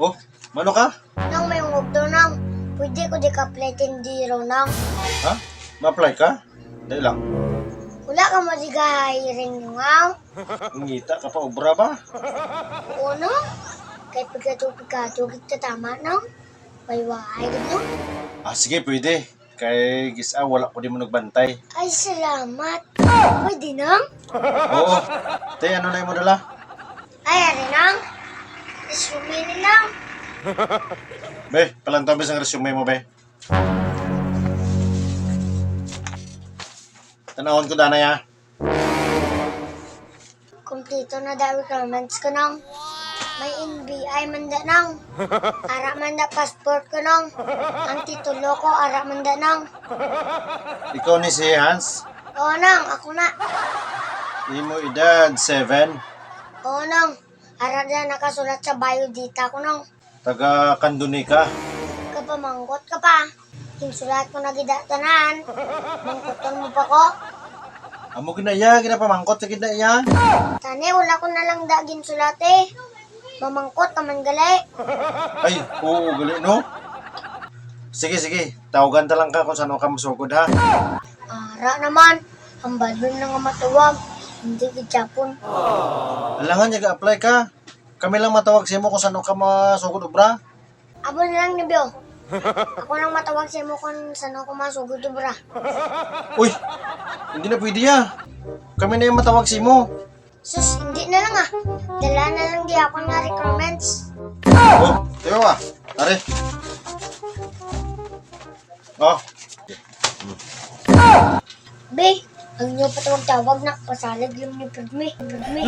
Ano ka? Nang may ungog daw nang. Pwede ko di ka platin zero nang. Ha? Ma-apply ka? Dahil lang. Wala ka mo di ka hiring nyo nga. Ngita ka pa, obra ba? Oo nang. Kay pagkatupig-katupig ka tama nang. Wayway dito. Ah, sige, pwede. Kay gisa, wala ko di mo nagbantay. Ay, salamat. Pwede nang. Oo. Te, ano na yung mo dala? Ay, ari nang. Resume ni nang. Be, palantabis ang resume mo, be. Tanawon ko dana ya. Kompleto na daw requirements ko nang. May NBI man da nang. Ara man da passport ko nang. Ang titulo ko, ara man da nang. Ikaw ni si Hans. Oo nang, ako na. Di mo edad 7. Oo nang. Ara na nakasulat sa biodata ko nang. Taga Kandunika. Kapamangkot ka pa. Yung sulat ko na gidatanan. Mangkoton mo pa ko. Amo ginaya, ginapamangkot sa ginaya. Tani, wala ko na lang dagin sulat eh. Mamangkot ka man gali. Ay, oo, gali, no? Sige, sige. Tawagan ta lang ka kung saan ka masugod, ha? Ara naman. Ang badon na nga matuwag. Hindi gitsapon. Alangan niya ga-apply ka. Kami lang matawag sa mo kung saan ka masugod, obra. Abo na lang ni Bio. Ako nang matawag sa mo kung saan ako masugod bra. Uy, hindi na pwede ya. Kami na yung matawag si mo. Sus, hindi na lang ah. Dala na lang di ako na requirements. Oh, tayo ah. Are. Oh, Be, ang inyo patawag-tawag na pasalag yung ni Pagme. Pagme.